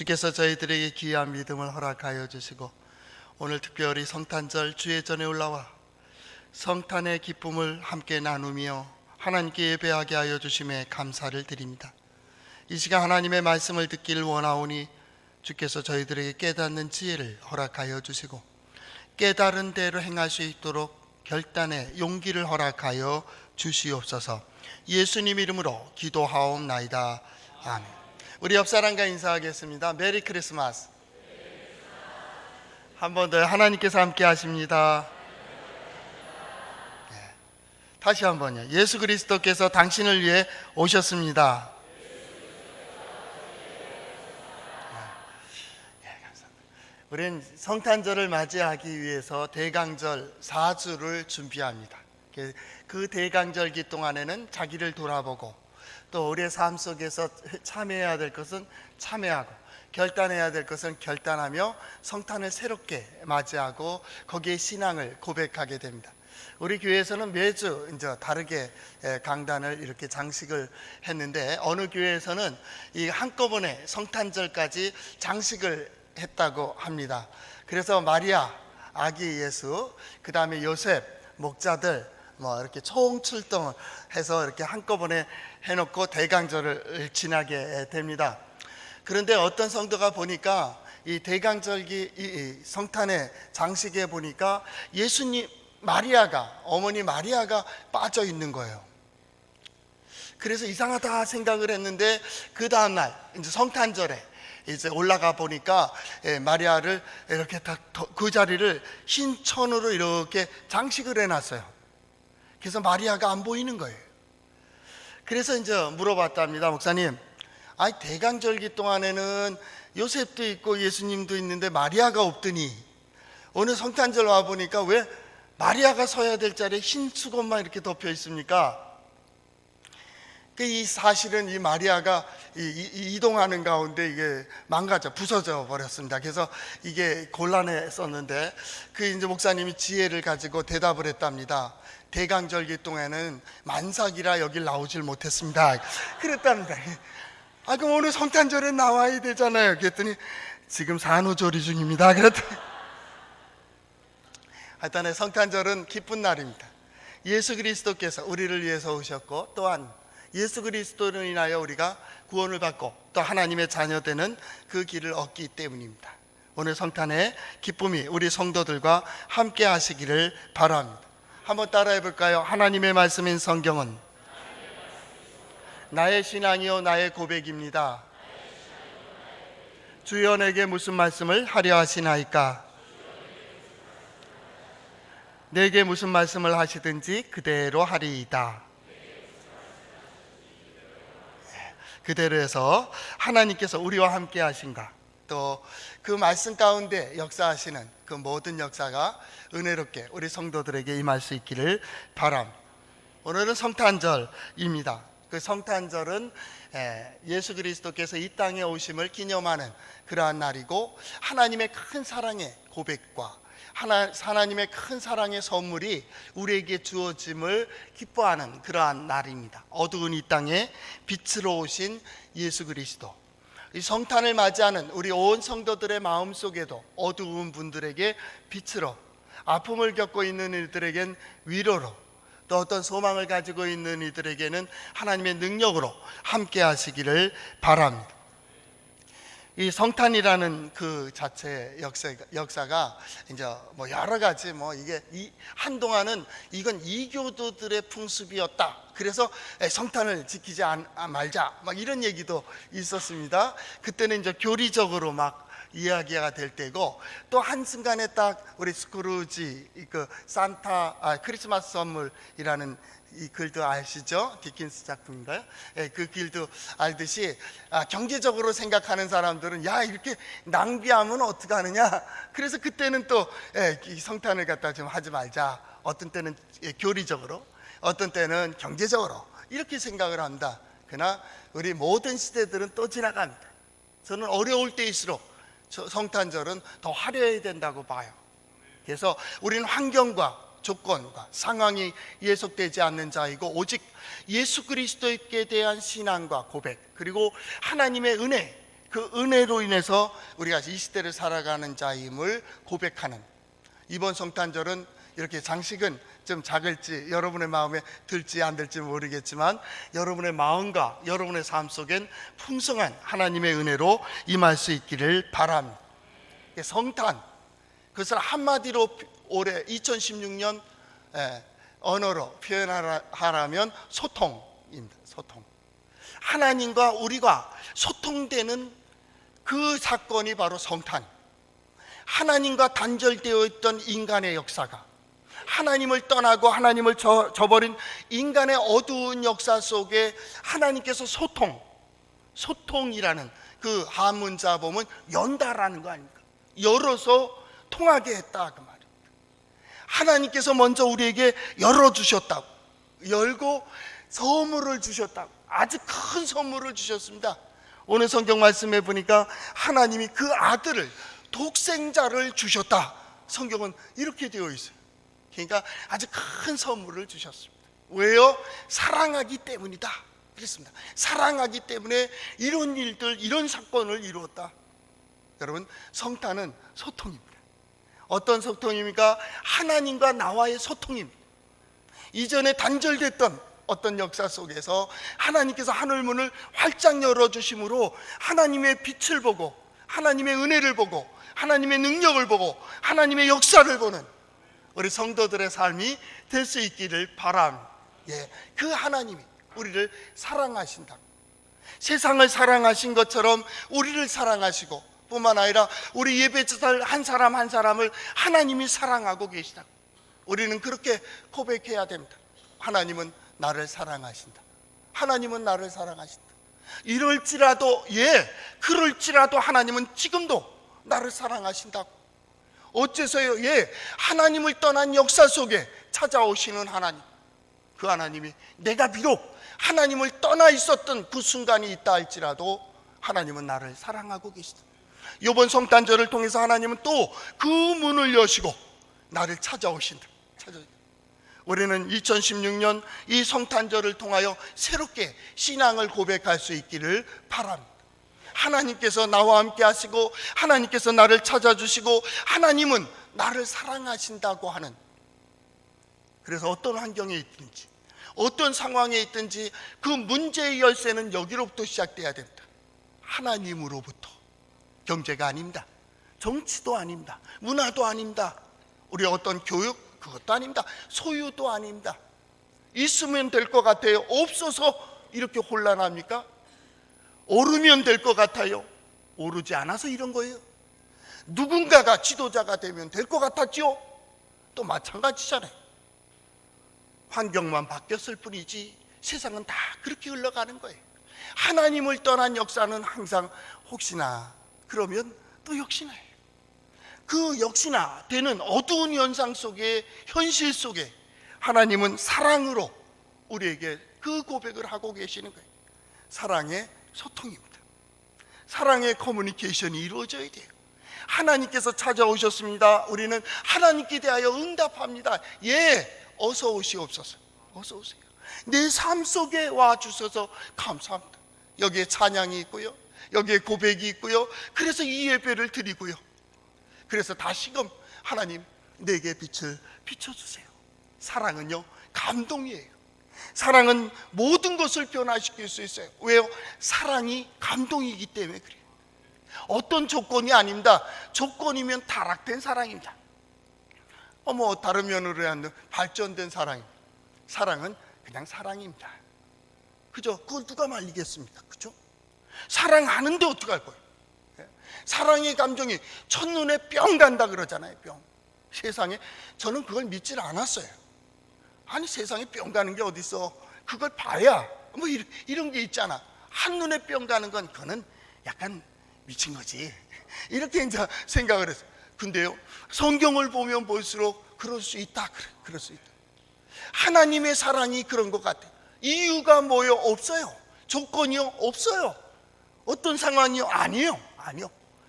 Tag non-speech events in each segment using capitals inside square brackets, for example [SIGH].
주께서 저희들에게 귀한 믿음을 허락하여 주시고 오늘 특별히 성탄절 주의 전에 올라와 성탄의 기쁨을 함께 나누며 하나님께 예배하게 하여 주심에 감사를 드립니다. 이 시간 하나님의 말씀을 듣기를 원하오니 주께서 저희들에게 깨닫는 지혜를 허락하여 주시고 깨달은 대로 행할 수 있도록 결단의 용기를 허락하여 주시옵소서. 예수님 이름으로 기도하옵나이다. 아멘. 우리 옆 사람과 인사하겠습니다. 메리 크리스마스. 한 번 더 하나님께서 함께 하십니다. 네. 다시 한 번요. 예수 그리스도께서 당신을 위해 오셨습니다. 우리는 성탄절을 맞이하기 위해서 대강절 4주를 준비합니다. 그 대강절기 동안에는 자기를 돌아보고 또 우리의 삶 속에서 참여해야 될 것은 참여하고 결단해야 될 것은 결단하며 성탄을 새롭게 맞이하고 거기에 신앙을 고백하게 됩니다. 우리 교회에서는 매주 이제 다르게 강단을 이렇게 장식을 했는데 어느 교회에서는 이 한꺼번에 성탄절까지 장식을 했다고 합니다. 그래서 마리아, 아기 예수, 그 다음에 요셉, 목자들 뭐 이렇게 총 출동을 해서 이렇게 한꺼번에 해놓고 대강절을 지나게 됩니다. 그런데 어떤 성도가 보니까 이 대강절기 이 성탄의 장식에 보니까 예수님 마리아가 어머니 마리아가 빠져 있는 거예요. 그래서 이상하다 생각을 했는데 그 다음 날 이제 성탄절에 이제 올라가 보니까 예, 마리아를 이렇게 딱 그 자리를 흰 천으로 이렇게 장식을 해놨어요. 그래서 마리아가 안 보이는 거예요. 그래서 이제 물어봤답니다, 목사님. 아니 대강절기 동안에는 요셉도 있고 예수님도 있는데 마리아가 없더니 오늘 성탄절 와 보니까 왜 마리아가 서야 될 자리에 흰 수건만 이렇게 덮여 있습니까? 그이 사실은 이 마리아가 이, 동하는 가운데 이게 망가져 부서져 버렸습니다. 그래서 이게 곤란했었는데 그 이제 목사님이 지혜를 가지고 대답을 했답니다. 대강절기 동안에는 만삭이라 여길 나오질 못했습니다. 그랬답니다. 아 그럼 오늘 성탄절에 나와야 되잖아요. 그랬더니 지금 산후조리 중입니다. 그랬더니 하여튼 성탄절은 기쁜 날입니다. 예수 그리스도께서 우리를 위해서 오셨고 또한 예수 그리스도로 인하여 우리가 구원을 받고 또 하나님의 자녀되는 그 길을 얻기 때문입니다. 오늘 성탄의 기쁨이 우리 성도들과 함께 하시기를 바랍니다. 한번 따라해 볼까요? 하나님의 말씀인 성경은 나의 신앙이요 나의 고백입니다. 주여 내게 무슨 말씀을 하려 하시나이까? 내게 무슨 말씀을 하시든지 그대로 하리이다. 그대로 해서 하나님께서 우리와 함께 하신가 또 그 말씀 가운데 역사하시는 그 모든 역사가 은혜롭게 우리 성도들에게 임할 수 있기를 바랍니다. 오늘은 성탄절입니다. 그 성탄절은 예수 그리스도께서 이 땅에 오심을 기념하는 그러한 날이고 하나님의 큰 사랑의 고백과 하나, 하나님의 큰 사랑의 선물이 우리에게 주어짐을 기뻐하는 그러한 날입니다. 어두운 이 땅에 빛으로 오신 예수 그리스도. 이 성탄을 맞이하는 우리 온 성도들의 마음 속에도 어두운 분들에게 빛으로 아픔을 겪고 있는 이들에겐 위로로 또 어떤 소망을 가지고 있는 이들에게는 하나님의 능력으로 함께 하시기를 바랍니다. 이 성탄이라는 그 자체 역사, 역사가 이제 뭐 여러 가지 뭐 이게 이 한동안은 이건 이교도들의 풍습이었다. 그래서 성탄을 지키지 않, 말자. 막 이런 얘기도 있었습니다. 그때는 이제 교리적으로 막 이야기가 될 때고 또 한순간에 딱 우리 스크루지 그 산타 아, 크리스마스 선물이라는 이 글도 아시죠? 디킨스 작품인가요? 예, 그 길도 알듯이 아, 경제적으로 생각하는 사람들은 야 이렇게 낭비하면 어떡 하느냐? 그래서 그때는 또 예, 성탄을 갖다 좀 하지 말자. 어떤 때는 예, 교리적으로 어떤 때는 경제적으로 이렇게 생각을 합니다. 그러나 우리 모든 시대들은 또 지나갑니다. 저는 어려울 때일수록 성탄절은 더 화려해야 된다고 봐요. 그래서 우리는 환경과 조건과 상황이 예속되지 않는 자이고 오직 예수 그리스도께 대한 신앙과 고백 그리고 하나님의 은혜 그 은혜로 인해서 우리가 이 시대를 살아가는 자임을 고백하는 이번 성탄절은 이렇게 장식은 좀 작을지 여러분의 마음에 들지 안 들지 모르겠지만 여러분의 마음과 여러분의 삶 속엔 풍성한 하나님의 은혜로 임할 수 있기를 바랍니다. 성탄 그것을 한마디로 올해 2016년 예, 언어로 표현하라면 소통입니다. 소통. 하나님과 우리가 소통되는 그 사건이 바로 성탄. 하나님과 단절되어 있던 인간의 역사가 하나님을 떠나고 하나님을 저, 저버린 인간의 어두운 역사 속에 하나님께서 소통, 소통이라는 그 한문자 보면 연다라는 거 아닙니까? 열어서 통하게 했다 그. 하나님께서 먼저 우리에게 열어주셨다고 열고 선물을 주셨다고 아주 큰 선물을 주셨습니다. 오늘 성경 말씀에 보니까 하나님이 그 아들을 독생자를 주셨다. 성경은 이렇게 되어 있어요. 그러니까 아주 큰 선물을 주셨습니다. 왜요? 사랑하기 때문이다. 그랬습니다. 사랑하기 때문에 이런 일들, 이런 사건을 이루었다. 여러분, 성탄은 소통입니다. 어떤 소통입니까? 하나님과 나와의 소통입니다. 이전에 단절됐던 어떤 역사 속에서 하나님께서 하늘 문을 활짝 열어주심으로 하나님의 빛을 보고 하나님의 은혜를 보고 하나님의 능력을 보고 하나님의 역사를 보는 우리 성도들의 삶이 될 수 있기를 바람. 예, 그 하나님이 우리를 사랑하신다. 세상을 사랑하신 것처럼 우리를 사랑하시고 뿐만 아니라 우리 예배자들 한 사람 한 사람을 하나님이 사랑하고 계시다. 우리는 그렇게 고백해야 됩니다. 하나님은 나를 사랑하신다. 하나님은 나를 사랑하신다. 이럴지라도 예, 그럴지라도 하나님은 지금도 나를 사랑하신다고. 어째서요? 예, 하나님을 떠난 역사 속에 찾아오시는 하나님. 그 하나님이 내가 비록 하나님을 떠나 있었던 그 순간이 있다 할지라도 하나님은 나를 사랑하고 계시다. 이번 성탄절을 통해서 하나님은 또 그 문을 여시고 나를 찾아오신다. 찾아. 우리는 2016년 이 성탄절을 통하여 새롭게 신앙을 고백할 수 있기를 바랍니다. 하나님께서 나와 함께 하시고 하나님께서 나를 찾아주시고 하나님은 나를 사랑하신다고 하는 그래서 어떤 환경에 있든지 어떤 상황에 있든지 그 문제의 열쇠는 여기로부터 시작돼야 됩니다. 하나님으로부터 경제가 아닙니다. 정치도 아닙니다. 문화도 아닙니다. 우리 어떤 교육 그것도 아닙니다. 소유도 아닙니다. 있으면 될 것 같아요. 없어서 이렇게 혼란합니까? 오르면 될 것 같아요. 오르지 않아서 이런 거예요. 누군가가 지도자가 되면 될 것 같았죠? 또 마찬가지잖아요. 환경만 바뀌었을 뿐이지 세상은 다 그렇게 흘러가는 거예요. 하나님을 떠난 역사는 항상 혹시나 그러면 또 역시나예요. 그 역시나 되는 어두운 현상 속에 현실 속에 하나님은 사랑으로 우리에게 그 고백을 하고 계시는 거예요. 사랑의 소통입니다. 사랑의 커뮤니케이션이 이루어져야 돼요. 하나님께서 찾아오셨습니다. 우리는 하나님께 대하여 응답합니다. 예, 어서 오시옵소서. 어서 오세요. 내 삶 속에 와 주셔서 감사합니다. 여기에 찬양이 있고요. 여기에 고백이 있고요. 그래서 이 예배를 드리고요. 그래서 다시금 하나님 내게 빛을 비춰주세요. 사랑은요 감동이에요. 사랑은 모든 것을 변화시킬 수 있어요. 왜요? 사랑이 감동이기 때문에 그래요. 어떤 조건이 아닙니다. 조건이면 타락된 사랑입니다. 어머 다른 면으로 하는 발전된 사랑입니다. 사랑은 그냥 사랑입니다. 그죠? 그걸 누가 말리겠습니까? 그죠? 사랑하는데 어떡할 거예요? 예? 사랑의 감정이 첫눈에 뿅 간다 그러잖아요. 뿅. 세상에 저는 그걸 믿질 않았어요. 아니 세상에 뿅 가는 게 어딨어? 그걸 봐야 뭐 이런, 이런 게 있잖아. 한눈에 뿅 가는 건 그거는 약간 미친 거지. [LAUGHS] 이렇게 이제 생각을 했어요. 근데요, 성경을 보면 볼수록 그럴 수 있다. 그래, 그럴 수 있다. 하나님의 사랑이 그런 것 같아요. 이유가 뭐요? 없어요. 조건이요? 없어요. 어떤 상황이요? 아니요. 아니요.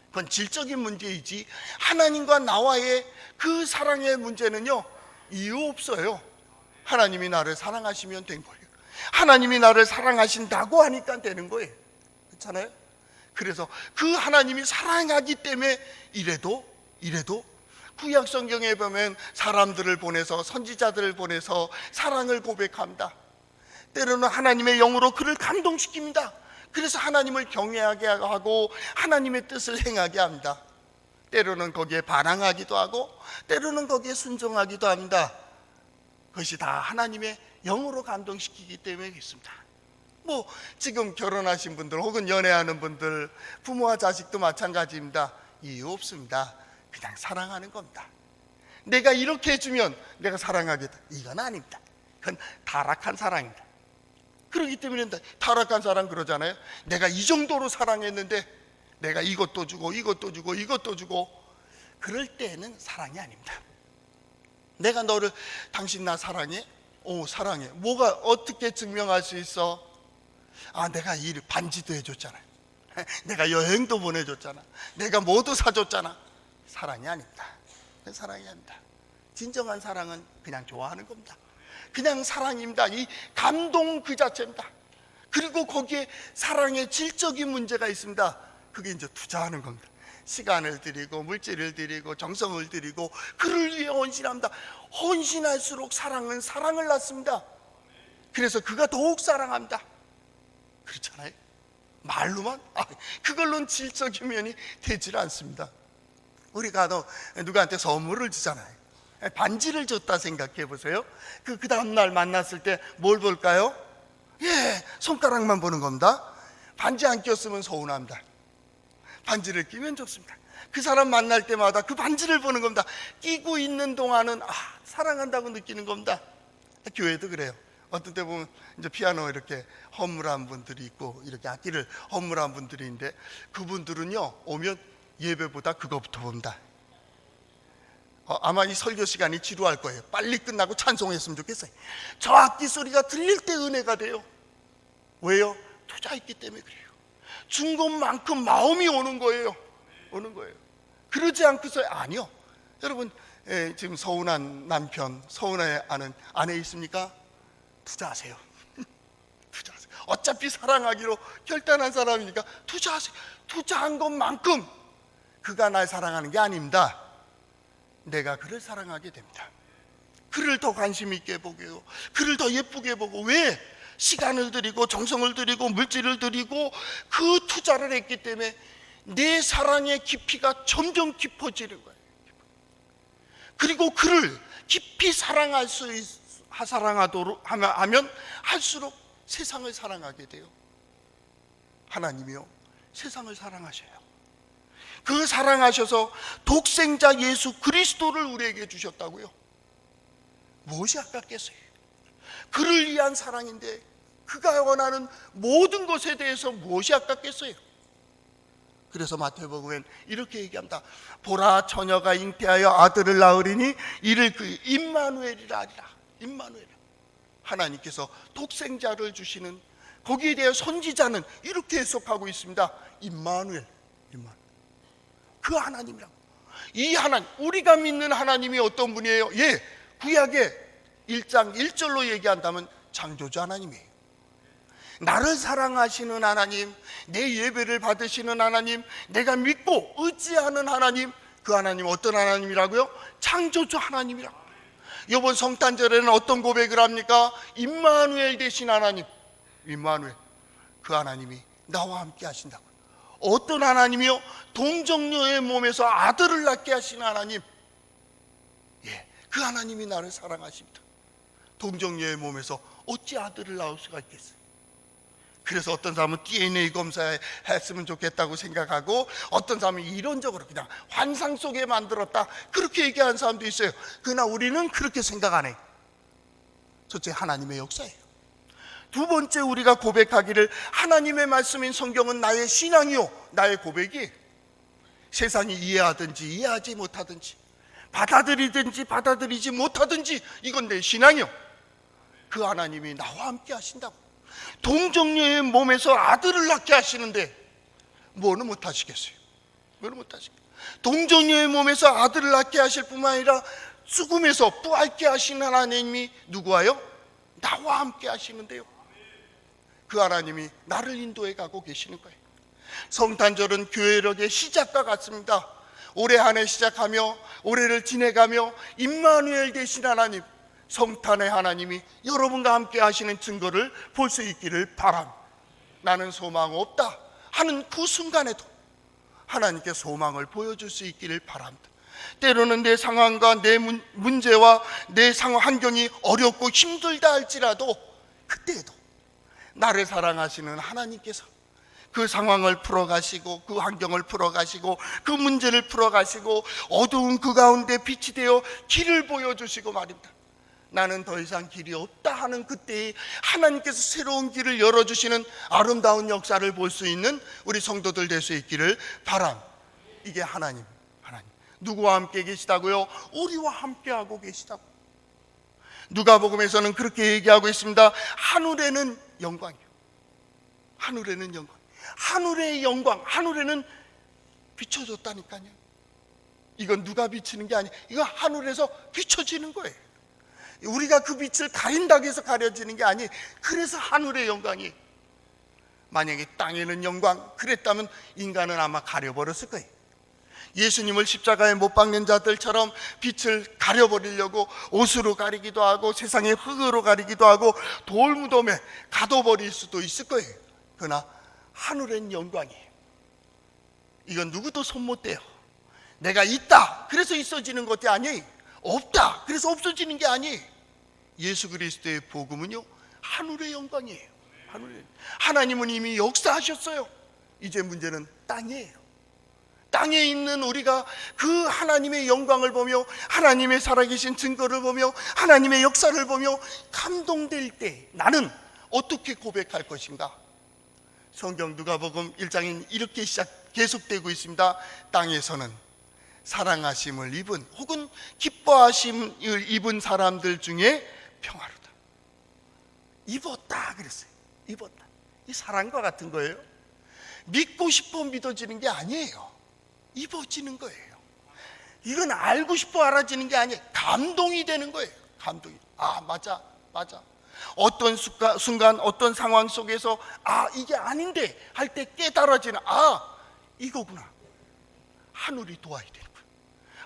그건 질적인 문제이지. 하나님과 나와의 그 사랑의 문제는요, 이유 없어요. 하나님이 나를 사랑하시면 된 거예요. 하나님이 나를 사랑하신다고 하니까 되는 거예요. 그렇잖아요? 그래서 그 하나님이 사랑하기 때문에 이래도 이래도 구약 성경에 보면 사람들을 보내서 선지자들을 보내서 사랑을 고백합니다. 때로는 하나님의 영으로 그를 감동시킵니다. 그래서 하나님을 경외하게 하고 하나님의 뜻을 행하게 합니다. 때로는 거기에 반항하기도 하고 때로는 거기에 순종하기도 합니다. 그것이 다 하나님의 영으로 감동시키기 때문에 그렇습니다. 뭐 지금 결혼하신 분들 혹은 연애하는 분들 부모와 자식도 마찬가지입니다. 이유 없습니다. 그냥 사랑하는 겁니다. 내가 이렇게 해주면 내가 사랑하겠다. 이건 아닙니다. 그건 타락한 사랑입니다. 그렇기 때문에 타락한 사람 그러잖아요. 내가 이 정도로 사랑했는데 내가 이것도 주고 이것도 주고 이것도 주고 그럴 때는 사랑이 아닙니다. 내가 너를 당신 나 사랑해? 오 사랑해. 뭐가 어떻게 증명할 수 있어? 아 내가 이 반지도 해줬잖아요. [LAUGHS] 내가 여행도 보내줬잖아. 내가 뭐도 사줬잖아. 사랑이 아닙니다. 사랑이 아닙니다. 진정한 사랑은 그냥 좋아하는 겁니다. 그냥 사랑입니다. 이 감동 그 자체입니다. 그리고 거기에 사랑의 질적인 문제가 있습니다. 그게 이제 투자하는 겁니다. 시간을 들이고 물질을 들이고 정성을 들이고 그를 위해 헌신합니다. 헌신할수록 사랑은 사랑을 낳습니다. 그래서 그가 더욱 사랑합니다. 그렇잖아요. 말로만 아, 그걸로는 질적인 면이 되질 않습니다. 우리가 너 누구한테 선물을 주잖아요. 반지를 줬다 생각해 보세요. 그, 그 다음날 만났을 때 뭘 볼까요? 예, 손가락만 보는 겁니다. 반지 안 꼈으면 서운합니다. 반지를 끼면 좋습니다. 그 사람 만날 때마다 그 반지를 보는 겁니다. 끼고 있는 동안은 아, 사랑한다고 느끼는 겁니다. 교회도 그래요. 어떤 때 보면 이제 피아노 이렇게 허물한 분들이 있고 이렇게 악기를 허물한 분들이 있는데 그분들은요 오면 예배보다 그거부터 봅니다. 어, 아마 이 설교 시간이 지루할 거예요. 빨리 끝나고 찬송했으면 좋겠어요. 저 악기 소리가 들릴 때 은혜가 돼요. 왜요? 투자했기 때문에 그래요. 준 것만큼 마음이 오는 거예요. 오는 거예요. 그러지 않고서 아니요. 여러분 예, 지금 서운한 남편, 서운해하는 아내 있습니까? 투자하세요. [LAUGHS] 투자하세요. 어차피 사랑하기로 결단한 사람이니까 투자하세요. 투자한 것만큼 그가 날 사랑하는 게 아닙니다. 내가 그를 사랑하게 됩니다. 그를 더 관심 있게 보게요. 그를 더 예쁘게 보고 왜 시간을 들이고 정성을 들이고 물질을 들이고 그 투자를 했기 때문에 내 사랑의 깊이가 점점 깊어지는 거예요. 그리고 그를 깊이 사랑할 수 있, 사랑하도록 하면 할수록 세상을 사랑하게 돼요. 하나님이요 세상을 사랑하셔요. 그 사랑하셔서 독생자 예수 그리스도를 우리에게 주셨다고요. 무엇이 아깝겠어요? 그를 위한 사랑인데 그가 원하는 모든 것에 대해서 무엇이 아깝겠어요? 그래서 마태복음엔 이렇게 얘기합니다. 보라 처녀가 잉태하여 아들을 낳으리니 이를 그 임마누엘이라 하리라. 임마누엘. 하나님께서 독생자를 주시는 거기에 대해 선지자는 이렇게 해석하고 있습니다. 임마누엘. 임마누엘. 그 하나님이라고. 이 하나님, 우리가 믿는 하나님이 어떤 분이에요? 예, 구약의 1장 1절로 얘기한다면 창조주 하나님이에요. 나를 사랑하시는 하나님, 내 예배를 받으시는 하나님, 내가 믿고 의지하는 하나님, 그 하나님 어떤 하나님이라고요? 창조주 하나님이라고. 이번 성탄절에는 어떤 고백을 합니까? 임마누엘 되신 하나님, 임마누엘. 그 하나님이 나와 함께 하신다고. 어떤 하나님이요? 동정녀의 몸에서 아들을 낳게 하신 하나님. 예, 그 하나님이 나를 사랑하십니다. 동정녀의 몸에서 어찌 아들을 낳을 수가 있겠어요? 그래서 어떤 사람은 DNA 검사했으면 좋겠다고 생각하고 어떤 사람은 이론적으로 그냥 환상 속에 만들었다 그렇게 얘기하는 사람도 있어요. 그러나 우리는 그렇게 생각 안 해. 첫째 하나님의 역사예요. 두 번째 우리가 고백하기를 하나님의 말씀인 성경은 나의 신앙이요 나의 고백이 세상이 이해하든지 이해하지 못하든지 받아들이든지 받아들이지 못하든지 이건 내 신앙이요. 그 하나님이 나와 함께 하신다고. 동정녀의 몸에서 아들을 낳게 하시는데 뭐는 못하시겠어요? 뭐는 못하시겠어요? 동정녀의 몸에서 아들을 낳게 하실 뿐만 아니라 죽음에서 부활케 하신 하나님이 누구와요? 나와 함께 하시는데요 그 하나님이 나를 인도해 가고 계시는 거예요. 성탄절은 교회력의 시작과 같습니다. 올해 한 해 시작하며 올해를 지내가며 임마누엘 되신 하나님, 성탄의 하나님이 여러분과 함께 하시는 증거를 볼 수 있기를 바람. 나는 소망 없다 하는 그 순간에도 하나님께 소망을 보여줄 수 있기를 바랍니다. 때로는 내 상황과 내 문, 문제와 내 상황 환경이 어렵고 힘들다 할지라도 그때에도 나를 사랑하시는 하나님께서 그 상황을 풀어가시고 그 환경을 풀어가시고 그 문제를 풀어가시고 어두운 그 가운데 빛이 되어 길을 보여주시고 말입니다. 나는 더 이상 길이 없다 하는 그때에 하나님께서 새로운 길을 열어주시는 아름다운 역사를 볼 수 있는 우리 성도들 될 수 있기를 바람. 이게 하나님, 하나님. 누구와 함께 계시다고요? 우리와 함께하고 계시다고. 누가복음에서는 그렇게 얘기하고 있습니다. 하늘에는 영광이요. 하늘에는 영광. 하늘의 영광, 하늘에는 비춰졌다니까요. 이건 누가 비치는 게 아니에요. 이거 하늘에서 비춰지는 거예요. 우리가 그 빛을 가린다고 해서 가려지는 게 아니. 그래서 하늘의 영광이 만약에 땅에는 영광 그랬다면 인간은 아마 가려버렸을 거예요. 예수님을 십자가에 못 박는 자들처럼 빛을 가려버리려고 옷으로 가리기도 하고 세상의 흙으로 가리기도 하고 돌무덤에 가둬버릴 수도 있을 거예요. 그러나 하늘엔 영광이에요. 이건 누구도 손 못 대요. 내가 있다. 그래서 있어지는 것이 아니에요. 없다. 그래서 없어지는 게 아니에요. 예수 그리스도의 복음은요. 하늘의 영광이에요. 하늘의 하나님은 이미 역사하셨어요. 이제 문제는 땅이에요. 땅에 있는 우리가 그 하나님의 영광을 보며 하나님의 살아계신 증거를 보며 하나님의 역사를 보며 감동될 때 나는 어떻게 고백할 것인가? 성경 누가복음 1장인 이렇게 시작 계속되고 있습니다. 땅에서는 사랑하심을 입은 혹은 기뻐하심을 입은 사람들 중에 평화로다. 입었다 그랬어요. 입었다. 이 사랑과 같은 거예요. 믿고 싶어 믿어지는 게 아니에요. 입어지는 거예요. 이건 알고 싶어 알아지는 게 아니에요. 감동이 되는 거예요. 감동이. 아, 맞아. 맞아. 어떤 순간, 어떤 상황 속에서 아, 이게 아닌데 할 때 깨달아지는 아, 이거구나. 하늘이 도와야 되는 거야.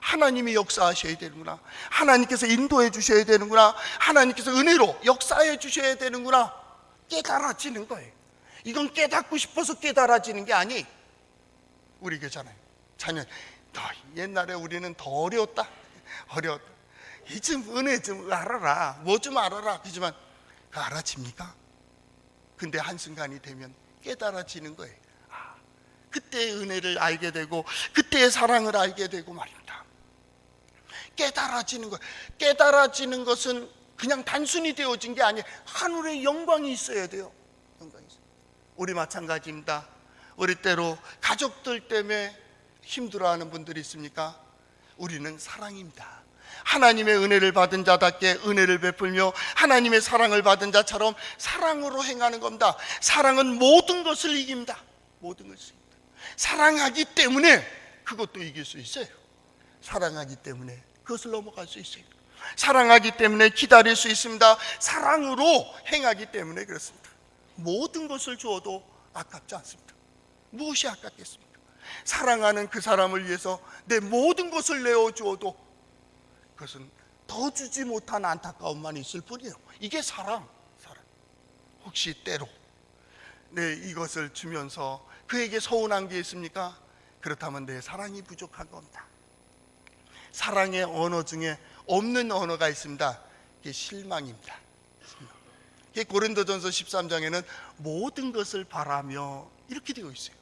하나님이 역사하셔야 되는구나. 하나님께서 인도해 주셔야 되는구나. 하나님께서 은혜로 역사해 주셔야 되는구나. 깨달아지는 거예요. 이건 깨닫고 싶어서 깨달아지는 게 아니. 우리 그잖아요. 자녀, 너 옛날에 우리는 더 어려웠다. 어려웠다. 이좀 은혜 좀 알아라. 뭐 좀 알아라. 그지만 그 알아집니까? 근데 한순간이 되면 깨달아지는 거예요. 아, 그때의 은혜를 알게 되고 그때의 사랑을 알게 되고 말입니다. 깨달아지는 것. 깨달아지는 것은 그냥 단순히 되어진 게 아니에요. 하늘의 영광이 있어야 돼요. 영광이 있어요. 우리 마찬가지입니다. 우리 때로 가족들 때문에 힘들어하는 분들이 있습니까? 우리는 사랑입니다. 하나님의 은혜를 받은 자답게 은혜를 베풀며 하나님의 사랑을 받은 자처럼 사랑으로 행하는 겁니다. 사랑은 모든 것을 이깁니다. 모든 것을 이깁니다. 사랑하기 때문에 그것도 이길 수 있어요. 사랑하기 때문에 그것을 넘어갈 수 있어요. 사랑하기 때문에 기다릴 수 있습니다. 사랑으로 행하기 때문에 그렇습니다. 모든 것을 주어도 아깝지 않습니다. 무엇이 아깝겠습니까? 사랑하는 그 사람을 위해서 내 모든 것을 내어 주어도 그것은 더 주지 못한 안타까움만 있을 뿐이에요. 이게 사랑, 사랑. 혹시 때로 내 이것을 주면서 그에게 서운한 게 있습니까? 그렇다면 내 사랑이 부족한 겁니다. 사랑의 언어 중에 없는 언어가 있습니다. 그게 실망입니다. 고린도전서 13장에는 모든 것을 바라며 이렇게 되어 있어요.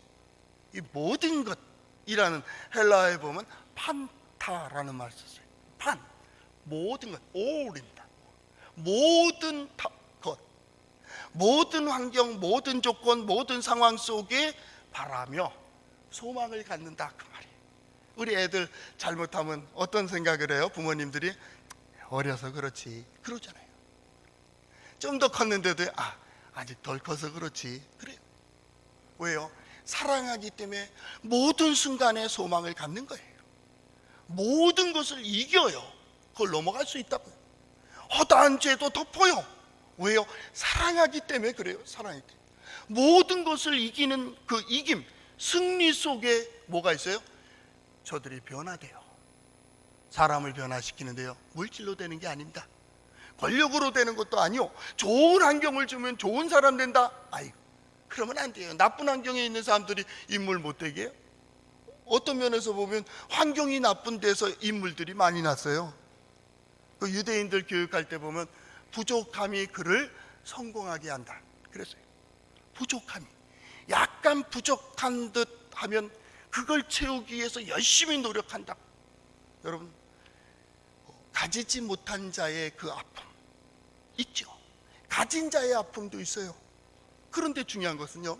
이 모든 것이라는 헬라어에 보면 판타라는 말을 썼어요. 판 모든 것 all입니다. 모든 다- 것 모든 환경 모든 조건 모든 상황 속에 바라며 소망을 갖는다 그 말이에요. 우리 애들 잘못하면 어떤 생각을 해요? 부모님들이 어려서 그렇지 그러잖아요. 좀 더 컸는데도 아 아직 덜 커서 그렇지 그래요. 왜요? 사랑하기 때문에 모든 순간에 소망을 갖는 거예요. 모든 것을 이겨요. 그걸 넘어갈 수 있다고요. 허다한 죄도 덮어요. 왜요? 사랑하기 때문에 그래요. 사랑하기. 모든 것을 이기는 그 이김, 승리 속에 뭐가 있어요? 저들이 변화돼요. 사람을 변화시키는데요. 물질로 되는 게 아닙니다. 권력으로 되는 것도 아니요. 좋은 환경을 주면 좋은 사람 된다. 아이고, 그러면 안 돼요. 나쁜 환경에 있는 사람들이 인물 못 되게 해요. 어떤 면에서 보면 환경이 나쁜 데서 인물들이 많이 났어요. 그 유대인들 교육할 때 보면 부족함이 그를 성공하게 한다. 그랬어요. 부족함이 약간 부족한 듯 하면 그걸 채우기 위해서 열심히 노력한다. 여러분 가지지 못한 자의 그 아픔 있죠. 가진 자의 아픔도 있어요. 그런데 중요한 것은요.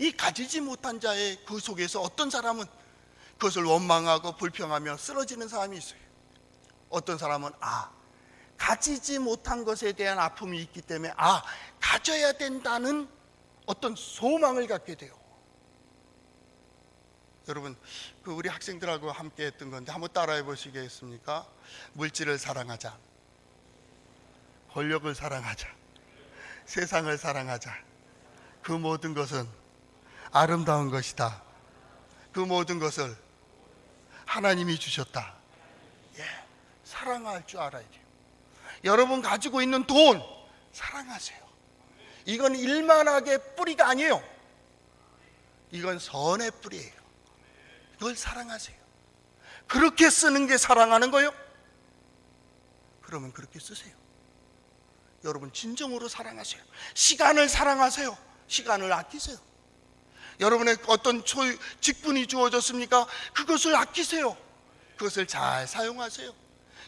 이 가지지 못한 자의 그 속에서 어떤 사람은 그것을 원망하고 불평하며 쓰러지는 사람이 있어요. 어떤 사람은 아 가지지 못한 것에 대한 아픔이 있기 때문에 아 가져야 된다는 어떤 소망을 갖게 돼요. 여러분 그 우리 학생들하고 함께 했던 건데 한번 따라해 보시겠습니까? 물질을 사랑하자. 권력을 사랑하자. 세상을 사랑하자. 그 모든 것은 아름다운 것이다. 그 모든 것을 하나님이 주셨다. 예, 사랑할 줄 알아야 돼요. 여러분 가지고 있는 돈 사랑하세요. 이건 일만하게 뿌리가 아니에요. 이건 선의 뿌리예요. 그걸 사랑하세요. 그렇게 쓰는 게 사랑하는 거예요? 그러면 그렇게 쓰세요. 여러분 진정으로 사랑하세요. 시간을 사랑하세요. 시간을 아끼세요. 여러분의 어떤 초, 직분이 주어졌습니까? 그것을 아끼세요. 그것을 잘 사용하세요.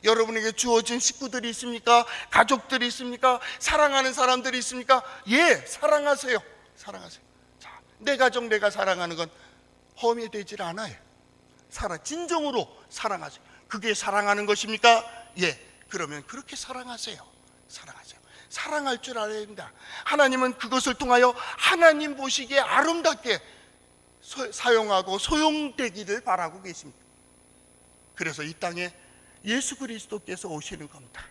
여러분에게 주어진 식구들이 있습니까? 가족들이 있습니까? 사랑하는 사람들이 있습니까? 예, 사랑하세요. 사랑하세요. 자, 내 가족 내가 사랑하는 건 험이 되질 않아요. 사랑 진정으로 사랑하세요. 그게 사랑하는 것입니까? 예. 그러면 그렇게 사랑하세요. 사랑하세요. 사랑할 줄 알아야 됩니다. 하나님은 그것을 통하여 하나님 보시기에 아름답게 소- 사용하고 소용되기를 바라고 계십니다. 그래서 이 땅에 예수 그리스도께서 오시는 겁니다.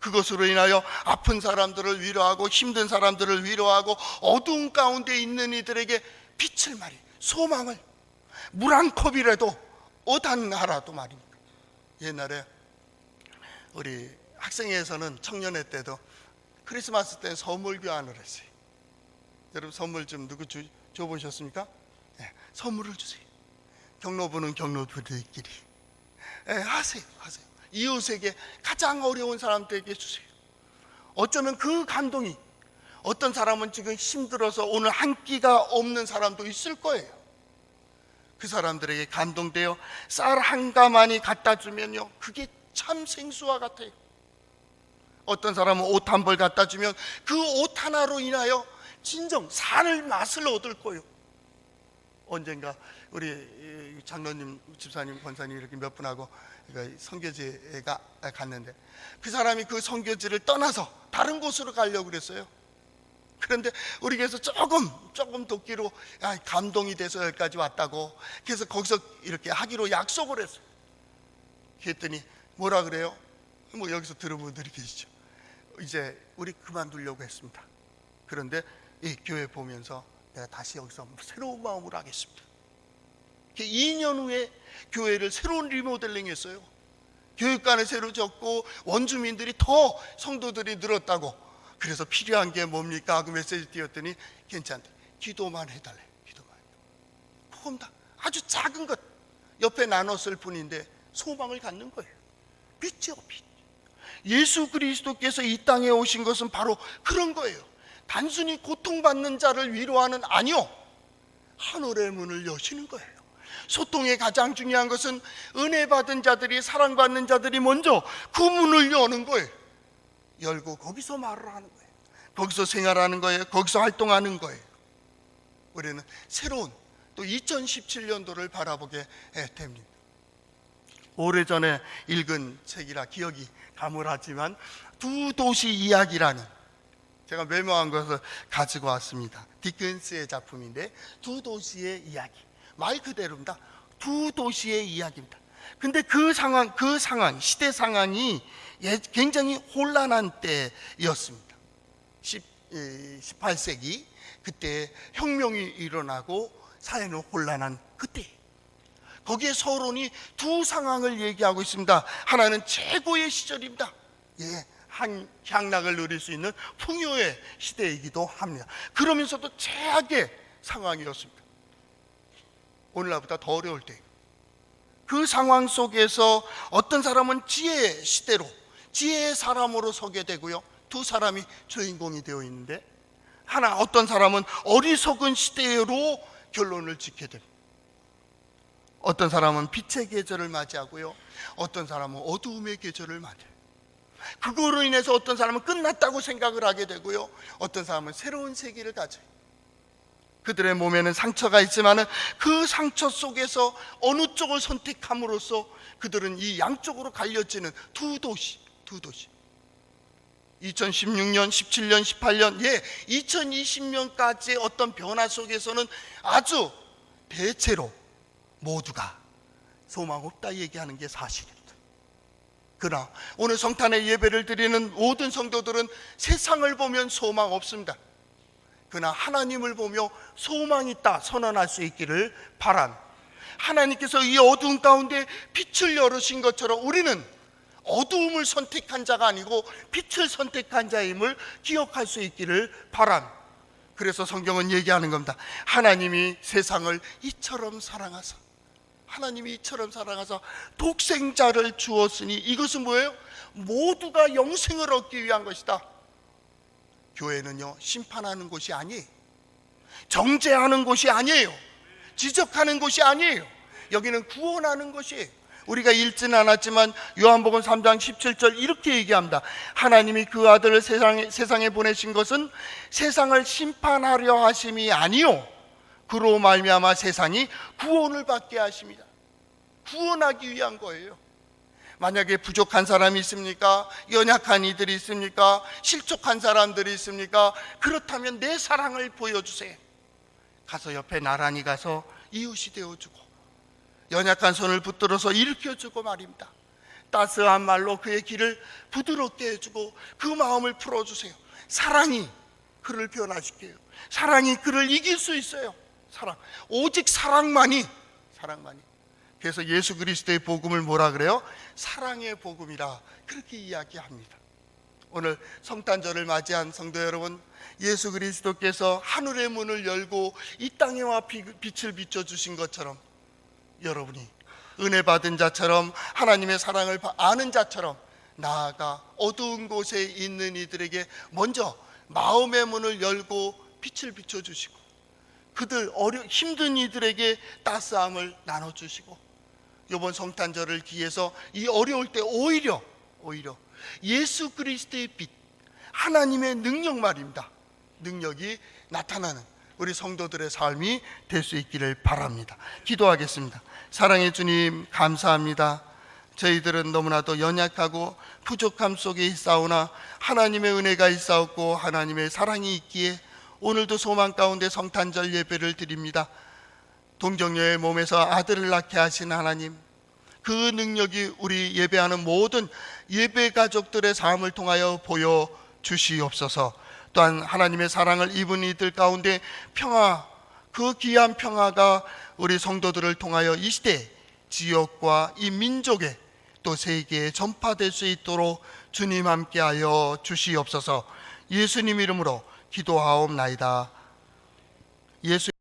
그것으로 인하여 아픈 사람들을 위로하고 힘든 사람들을 위로하고 어두운 가운데 있는 이들에게 빛을 말이 소망을 물 한 컵이라도 오단하라도 말입니다. 옛날에 우리 학생회에서는 청년회 때도 크리스마스 때 선물 교환을 했어요. 여러분 선물 좀 누구 주, 줘보셨습니까? 예, 선물을 주세요. 경로부는 경로부들끼리 예, 하세요, 하세요. 이웃에게 가장 어려운 사람들에게 주세요. 어쩌면 그 감동이 어떤 사람은 지금 힘들어서 오늘 한 끼가 없는 사람도 있을 거예요. 그 사람들에게 감동되어 쌀 한 가마니 갖다 주면요, 그게 참 생수와 같아요. 어떤 사람은 옷 한 벌 갖다 주면 그 옷 하나로 인하여 진정 살을 맛을 얻을 거예요. 언젠가 우리 이 장로님, 집사님, 권사님 이렇게 몇 분하고 선교지가 갔는데 그 사람이 그 선교지를 떠나서 다른 곳으로 가려고 그랬어요. 그런데 우리 교회에서 조금 조금 돕기로 아, 감동이 돼서 여기까지 왔다고 그래서 거기서 이렇게 하기로 약속을 했어요. 그랬더니 뭐라 그래요? 뭐 여기서 들어본 분들이 계시죠. 이제 우리 그만두려고 했습니다. 그런데 이 교회 보면서 내가 다시 여기서 새로운 마음으로 하겠습니다. 2년 후에 교회를 새로운 리모델링 했어요. 교육관을 새로 짓고 원주민들이 더 성도들이 늘었다고. 그래서 필요한 게 뭡니까? 하고 메시지 띄웠더니 괜찮대. 기도만 해달래. 기도만. 그건 다 아주 작은 것 옆에 나눴을 뿐인데 소망을 갖는 거예요. 빛이요, 빛. 예수 그리스도께서 이 땅에 오신 것은 바로 그런 거예요. 단순히 고통받는 자를 위로하는 아니요. 하늘의 문을 여시는 거예요. 소통의 가장 중요한 것은 은혜 받은 자들이 사랑받는 자들이 먼저 그 문을 여는 거예요. 열고 거기서 말을 하는 거예요. 거기서 생활하는 거예요. 거기서 활동하는 거예요. 우리는 새로운 또 2017년도를 바라보게 됩니다. 오래전에 읽은 책이라 기억이 가물하지만 두 도시 이야기라는 제가 메모한 것을 가지고 왔습니다. 디큰스의 작품인데 두 도시의 이야기. 말 그대로입니다. 두 도시의 이야기입니다. 근데 그 상황, 그 상황, 시대 상황이 예- 굉장히 혼란한 때였습니다. 10, 18세기 그때 혁명이 일어나고 사회는 혼란한 그때 거기에 서론이 두 상황을 얘기하고 있습니다. 하나는 최고의 시절입니다. 예, 한 향락을 누릴 수 있는 풍요의 시대이기도 합니다. 그러면서도 최악의 상황이었습니다. 오늘날보다 더 어려울 때. 그 상황 속에서 어떤 사람은 지혜의 시대로, 지혜의 사람으로 서게 되고요. 두 사람이 주인공이 되어 있는데, 하나, 어떤 사람은 어리석은 시대로 결론을 짓게 됩니다. 어떤 사람은 빛의 계절을 맞이하고요. 어떤 사람은 어두움의 계절을 맞아요. 그거로 인해서 어떤 사람은 끝났다고 생각을 하게 되고요. 어떤 사람은 새로운 세계를 가져요. 그들의 몸에는 상처가 있지만은 그 상처 속에서 어느 쪽을 선택함으로써 그들은 이 양쪽으로 갈려지는 두 도시, 두 도시. 2016년, 17년, 18년, 예, 2020년까지의 어떤 변화 속에서는 아주 대체로 모두가 소망 없다 얘기하는 게 사실입니다. 그러나 오늘 성탄의 예배를 드리는 모든 성도들은 세상을 보면 소망 없습니다. 그러나 하나님을 보며 소망 있다 선언할 수 있기를 바람. 하나님께서 이 어두운 가운데 빛을 열으신 것처럼 우리는 어두움을 선택한 자가 아니고 빛을 선택한 자임을 기억할 수 있기를 바람. 그래서 성경은 얘기하는 겁니다. 하나님이 세상을 이처럼 사랑하사 하나님이 이처럼 사랑하사 독생자를 주었으니 이것은 뭐예요? 모두가 영생을 얻기 위한 것이다. 교회는요 심판하는 곳이 아니에요. 정죄하는 곳이 아니에요. 지적하는 곳이 아니에요. 여기는 구원하는 곳이에요. 우리가 읽지는 않았지만 요한복음 3장 17절 이렇게 얘기합니다. 하나님이 그 아들을 세상에, 세상에 보내신 것은 세상을 심판하려 하심이 아니요 그로 말미암아 세상이 구원을 받게 하십니다. 구원하기 위한 거예요. 만약에 부족한 사람이 있습니까? 연약한 이들이 있습니까? 실족한 사람들이 있습니까? 그렇다면 내 사랑을 보여주세요. 가서 옆에 나란히 가서 이웃이 되어주고 연약한 손을 붙들어서 일으켜주고 말입니다. 따스한 말로 그의 길을 부드럽게 해주고 그 마음을 풀어주세요. 사랑이 그를 변화시켜요. 사랑이 그를 이길 수 있어요. 사랑. 오직 사랑만이 사랑만이. 그래서 예수 그리스도의 복음을 뭐라 그래요? 사랑의 복음이라 그렇게 이야기합니다. 오늘 성탄절을 맞이한 성도 여러분, 예수 그리스도께서 하늘의 문을 열고 이 땅에 와 빛을 비춰 주신 것처럼 여러분이 은혜 받은 자처럼 하나님의 사랑을 아는 자처럼 나아가 어두운 곳에 있는 이들에게 먼저 마음의 문을 열고 빛을 비춰 주시고 그들 어려 힘든 이들에게 따스함을 나눠 주시고 이번 성탄절을 기해서 이 어려울 때 오히려 오히려 예수 그리스도의 빛 하나님의 능력 말입니다. 능력이 나타나는 우리 성도들의 삶이 될 수 있기를 바랍니다. 기도하겠습니다. 사랑의 주님 감사합니다. 저희들은 너무나도 연약하고 부족함 속에 있사오나 하나님의 은혜가 있사옵고 하나님의 사랑이 있기에 오늘도 소망 가운데 성탄절 예배를 드립니다. 동정녀의 몸에서 아들을 낳게 하신 하나님 그 능력이 우리 예배하는 모든 예배 가족들의 삶을 통하여 보여 주시옵소서. 또한 하나님의 사랑을 입은 이들 가운데 평화 그 귀한 평화가 우리 성도들을 통하여 이 시대 지역과 이 민족에 또 세계에 전파될 수 있도록 주님 함께하여 주시옵소서. 예수님 이름으로 기도하옵나이다. 예수